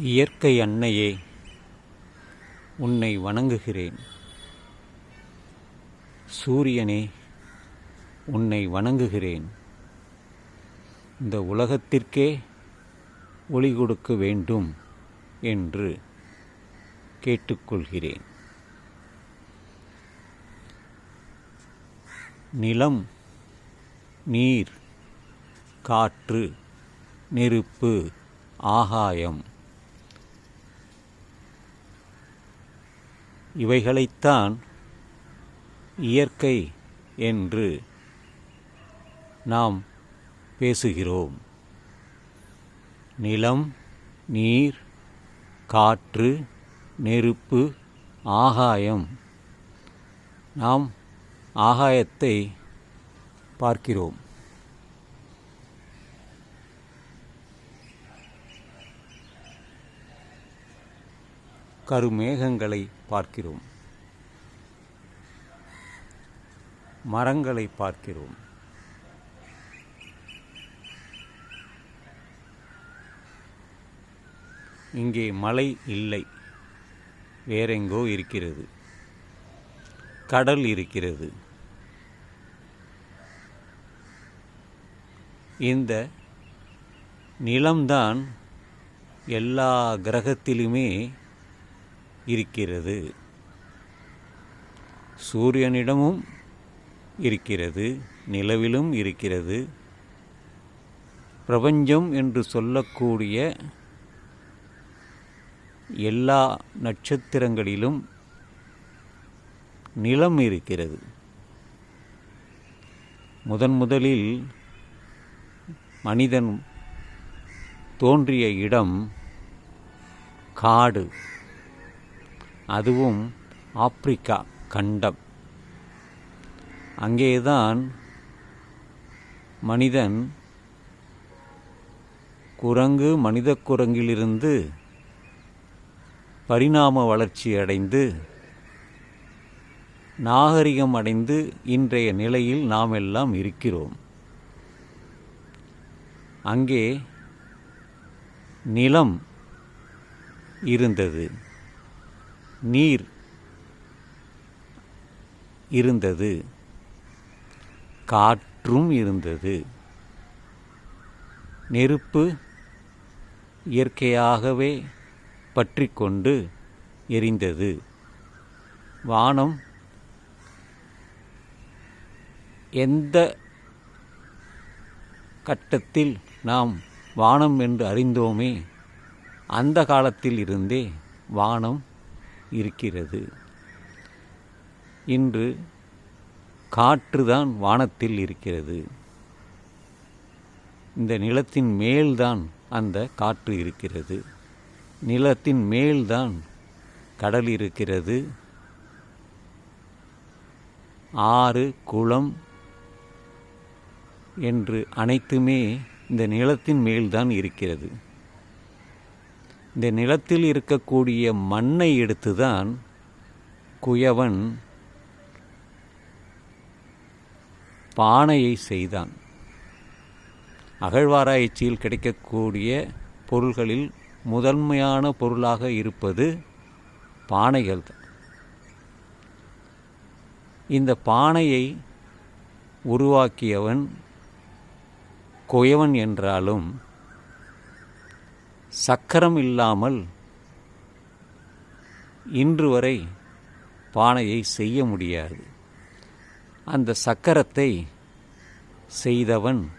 இயற்கை அன்னையே உன்னை வணங்குகிறேன். சூரியனே உன்னை வணங்குகிறேன். இந்த உலகத்திற்கே ஒளி கொடுக்க வேண்டும் என்று கேட்டுக்கொள்கிறேன். நிலம் நீர் காற்று நெருப்பு ஆகாயம். இவைகளைத்தான் இயற்கை என்று நாம் பேசுகிறோம். நிலம் நீர் காற்று நெருப்பு ஆகாயம். நாம் ஆகாயத்தை பார்க்கிறோம். கருமேகங்களை பார்க்கிறோம். மரங்களை பார்க்கிறோம். இங்கே மலை இல்லை. வேறெங்கோ இருக்கிறது. கடல் இருக்கிறது. இந்த நிலம்தான் எல்லா கிரகத்திலுமே இருக்கிறது. சூரியனிடமும் இருக்கிறது நிலவிலும் இருக்கிறது. பிரபஞ்சம் என்று சொல்லக்கூடிய எல்லா நட்சத்திரங்களிலும் நிலம் இருக்கிறது. முதன் முதலில் மனிதன் தோன்றிய இடம் காடு. அதுவும் ஆப்பிரிக்கா கண்டம். அங்கேதான் மனிதன் குரங்கு மனித குரங்கிலிருந்து பரிணாம வளர்ச்சி அடைந்து நாகரிகம் அடைந்து இன்றைய நிலையில் நாம் எல்லாம் இருக்கிறோம். அங்கே நிலம் இருந்தது. நீர் இருந்தது காற்றும் இருந்தது நெருப்பு இயற்கையாகவே பற்றி கொண்டு எரிந்தது வானம் எந்த கட்டத்தில் நாம் வானம் என்று அறிந்தோமே அந்த காலத்தில் இருந்தே வானம் இருக்கிறது. இன்று காற்றுதான் வானத்தில் இருக்கிறது. இந்த நிலத்தின் மேல்தான் அந்த காற்று இருக்கிறது. நிலத்தின் மேல்தான் கடல் இருக்கிறது. ஆறு குளம் என்று அனைத்துமே இந்த நிலத்தின் மேல்தான் இருக்கிறது. இந்த நிலத்தில் இருக்கக்கூடிய மண்ணை எடுத்துதான் குயவன் பானையை செய்தான். அகழ்வாராய்ச்சியில் கிடைக்கக்கூடிய பொருள்களில் முதன்மையான பொருளாக இருப்பது பானைகள் இந்த பானையை உருவாக்கியவன் குயவன் என்றாலும் சக்கரம் இல்லாமல் இன்று வரை பானையை செய்ய முடியாது. அந்த சக்கரத்தை செய்தவன்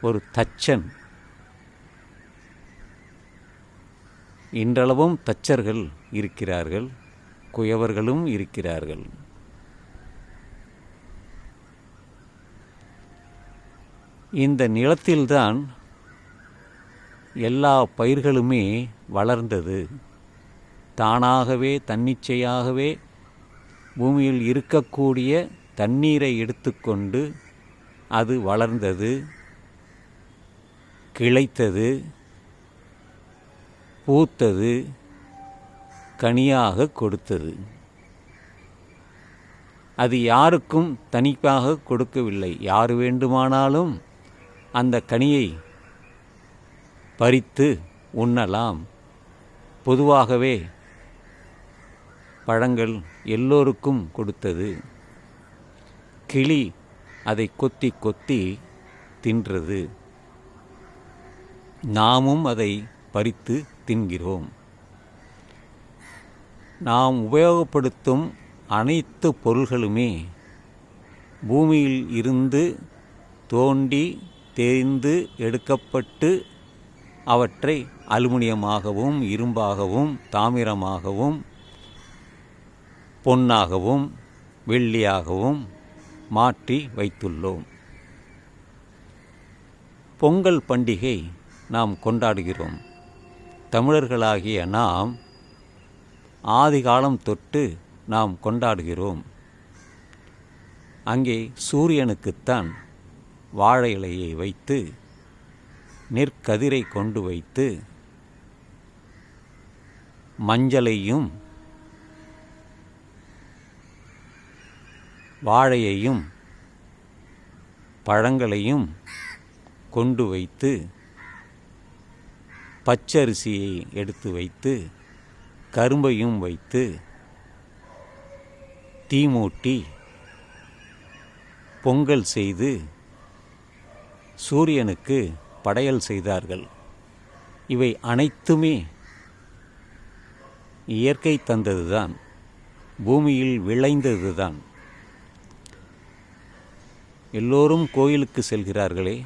ஒரு தச்சன். இன்றளவும் தச்சர்கள் இருக்கிறார்கள் குயவர்களும் இருக்கிறார்கள். இந்த நிலத்தில்தான் எல்லா பயிர்களுமே வளர்ந்தது. தானாகவே தன்னிச்சையாகவே பூமியில் இருக்கக்கூடிய தண்ணீரை எடுத்துக்கொண்டு அது வளர்ந்தது கிளைத்தது பூத்தது கனியாக கொடுத்தது. அது யாருக்கும் தனிப்பாக கொடுக்கவில்லை. யார் வேண்டுமானாலும் அந்த கனியை பறித்து உண்ணலாம். பொதுவாகவே பழங்கள் எல்லோருக்கும் கொடுத்தது. கிளி அதை கொத்தி கொத்தி தின்றது. நாமும் அதை பறித்து தின்கிறோம். நாம் உபயோகப்படுத்தும் அனைத்து பொருள்களுமே பூமியில் இருந்து தோண்டி தேய்ந்து எடுக்கப்பட்டு அவற்றை அலுமினியமாகவும் இரும்பாகவும் தாமிரமாகவும் பொன்னாகவும் வெள்ளியாகவும் மாற்றி வைத்துள்ளோம். பொங்கல் பண்டிகை நாம் கொண்டாடுகிறோம். தமிழர்களாகிய நாம் ஆதிகாலம் தொட்டு நாம் கொண்டாடுகிறோம். அங்கே சூரியனுக்குத்தான் வாழை இலையை வைத்து நெற்கதிரை கொண்டு வைத்து மஞ்சளையும் வாழையையும் பழங்களையும் கொண்டு வைத்து பச்சரிசியை எடுத்து வைத்து கரும்பையும் வைத்து தீமூட்டி பொங்கல் செய்து சூரியனுக்கு படையல் செய்தார்கள். இவை அனைத்துமே இயற்கை தந்ததுதான் பூமியில் விளைந்ததுதான். எல்லோரும் கோயிலுக்கு செல்கிறார்களே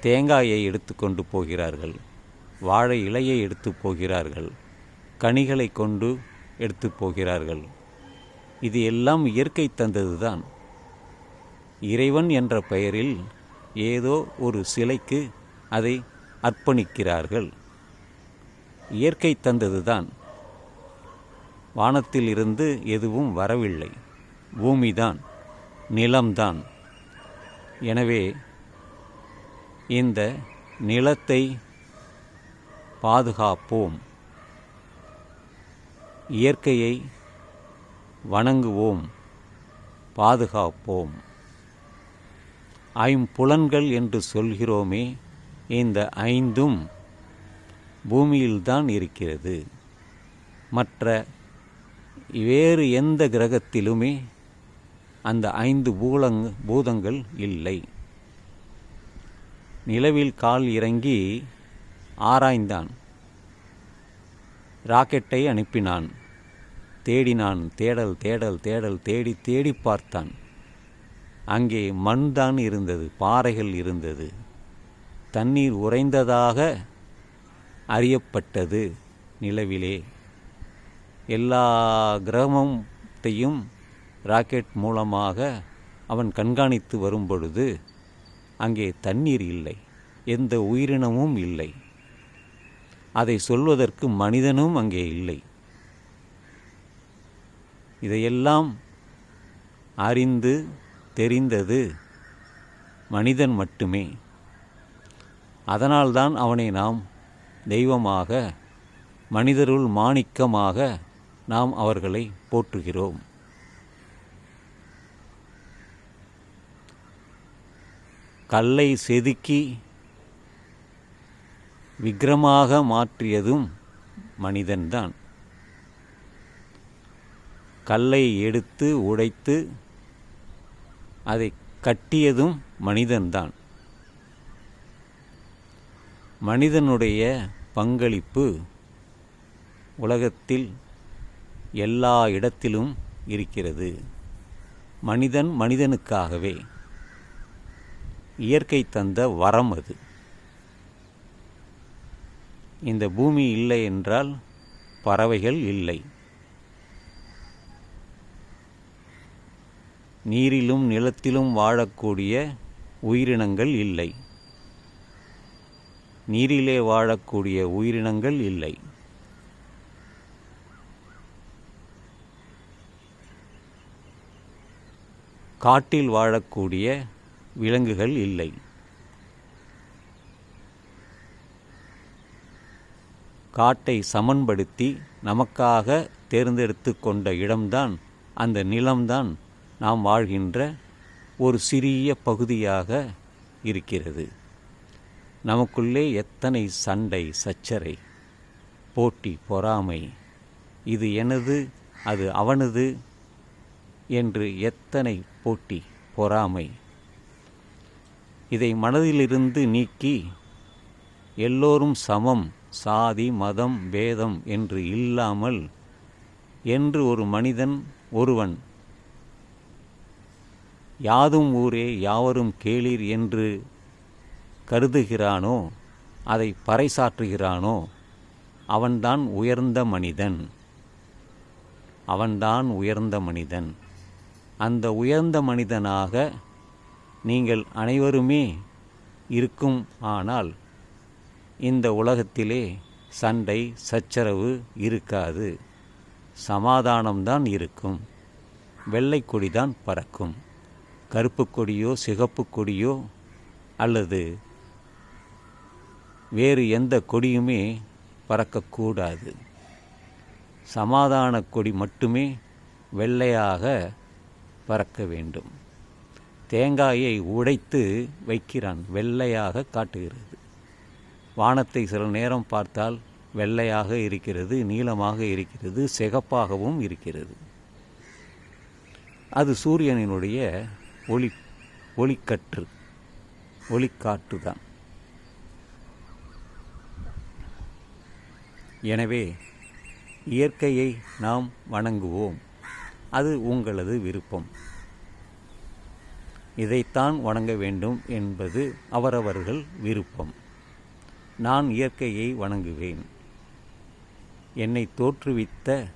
தேங்காயை எடுத்துக்கொண்டு போகிறார்கள் வாழை இலையை எடுத்து போகிறார்கள் கனிகளை கொண்டு எடுத்து போகிறார்கள். இது எல்லாம் இயற்கை தந்ததுதான். இறைவன் என்ற பெயரில் ஏதோ ஒரு சிலைக்கு அதை அர்ப்பணிக்கிறார்கள். இயற்கை தந்ததுதான். வானத்திலிருந்து எதுவும் வரவில்லை. பூமிதான் நிலம்தான். எனவே இந்த நிலத்தை பாதுகாப்போம். இயற்கையை வணங்குவோம். பாதுகாப்போம். ஐம்புலன்கள் என்று சொல்கிறோமே இந்த ஐந்தும் பூமியில்தான் இருக்கிறது. மற்ற வேறு எந்த கிரகத்திலுமே அந்த ஐந்து பூலங் பூதங்கள் இல்லை. நிலவில் கால் இறங்கி ஆராய்ந்தான். ராக்கெட்டை அனுப்பினான். தேடினான். தேடல் தேடல் தேடல் தேடி தேடி பார்த்தான். அங்கே மண் தான் இருந்தது பாறைகள் இருந்தது. தண்ணீர் உறைந்ததாக அறியப்பட்டது நிலவிலே. எல்லா கிரகமத்தையும் ராக்கெட் மூலமாக அவன் கண்காணித்து வரும்பொழுது அங்கே தண்ணீர் இல்லை எந்த உயிரினமும் இல்லை. அதை சொல்வதற்கு மனிதனும் அங்கே இல்லை. இதையெல்லாம் அறிந்து தெரிந்தது மனிதன் மட்டுமே. அதனால்தான் அவனை நாம் தெய்வமாக மனிதருள் மாணிக்கமாக நாம் அவர்களை போற்றுகிறோம். கல்லை செதுக்கி விக்கிரமாக மாற்றியதும் மனிதன்தான். கல்லை எடுத்து உடைத்து அதை கட்டியதும் மனிதன்தான். மனிதனுடைய பங்களிப்பு உலகத்தில் எல்லா இடத்திலும் இருக்கிறது. மனிதன் மனிதனுக்காகவே. இயற்கை தந்த வரம் அது. இந்த பூமி இல்லை என்றால் பறவைகள் இல்லை. நீரிலும் நிலத்திலும் வாழக்கூடிய உயிரினங்கள் இல்லை. நீரிலே வாழக்கூடிய உயிரினங்கள் இல்லை. காட்டில் வாழக்கூடிய விலங்குகள் இல்லை. காட்டை சமன்படுத்தி நமக்காக தேர்ந்தெடுத்து கொண்ட இடம்தான் அந்த நிலம்தான். நாம் வாழ்கின்ற ஒரு சிறிய பகுதியாக இருக்கிறது. நமக்குள்ளே எத்தனை சண்டை சச்சரை போட்டி பொறாமை இது எனது அது அவனது என்று எத்தனை போட்டி பொறாமை. இதை மனதிலிருந்து நீக்கி எல்லோரும் சமம் சாதி மதம் வேதம் என்று இல்லாமல் என்று ஒரு மனிதன் ஒருவன் யாதும் ஊரே யாவரும் கேளீர் என்று கருதுகிறானோ அதை பறைசாற்றுகிறானோ அவன்தான் உயர்ந்த மனிதன். அவன்தான் உயர்ந்த மனிதன். அந்த உயர்ந்த மனிதனாக நீங்கள் அனைவருமே இருக்கும் ஆனால் இந்த உலகத்திலே சண்டை சச்சரவு இருக்காது. சமாதானம்தான் இருக்கும். வெள்ளைக்கொடிதான் பறக்கும். கருப்பு கொடியோ சிகப்பு கொடியோ அல்லது வேறு எந்த கொடியுமே பறக்கக்கூடாது. சமாதான கொடி மட்டுமே வெள்ளையாக பறக்க வேண்டும். தேங்காயை உடைத்து வைக்கிறான் வெள்ளையாக காட்டுகிறது. வானத்தை சில நேரம் பார்த்தால் வெள்ளையாக இருக்கிறது நீளமாக இருக்கிறது சிகப்பாகவும் இருக்கிறது. அது சூரியனினுடைய ஒளி ஒளிக்கற்று ஒளிக்காற்று தான். எனவே இயற்கையை நாம் வணங்குவோம். அது உங்களது விருப்பம். இதைத்தான் வணங்க வேண்டும் என்பது அவரவர்கள் விருப்பம். நான் இயற்கையை வணங்குவேன். என்னை தோற்றுவித்த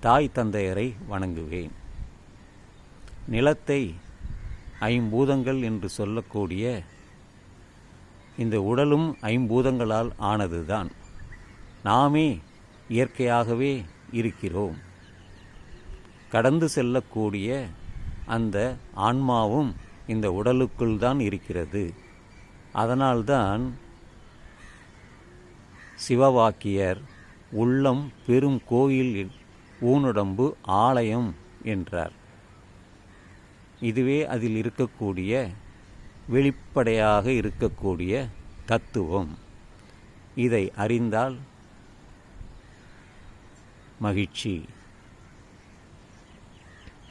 தாய் தந்தையரை வணங்குவேன். நிலத்தை ஐம்பூதங்கள் என்று சொல்லக்கூடிய இந்த உடலும் ஐம்பூதங்களால் ஆனதுதான். நாமே இயற்கையாகவே இருக்கிறோம். கடந்து செல்லக்கூடிய அந்த ஆன்மாவும் இந்த உடலுக்குள் தான் இருக்கிறது. அதனால்தான் சிவவாக்கியர் உள்ளம் பெரும் கோயில் ஊனுடம்பு ஆலயம் என்றார். இதுவே அதில் இருக்கக்கூடிய வெளிப்படையாக இருக்கக்கூடிய தத்துவம். இதை அறிந்தால் மகிழ்ச்சி.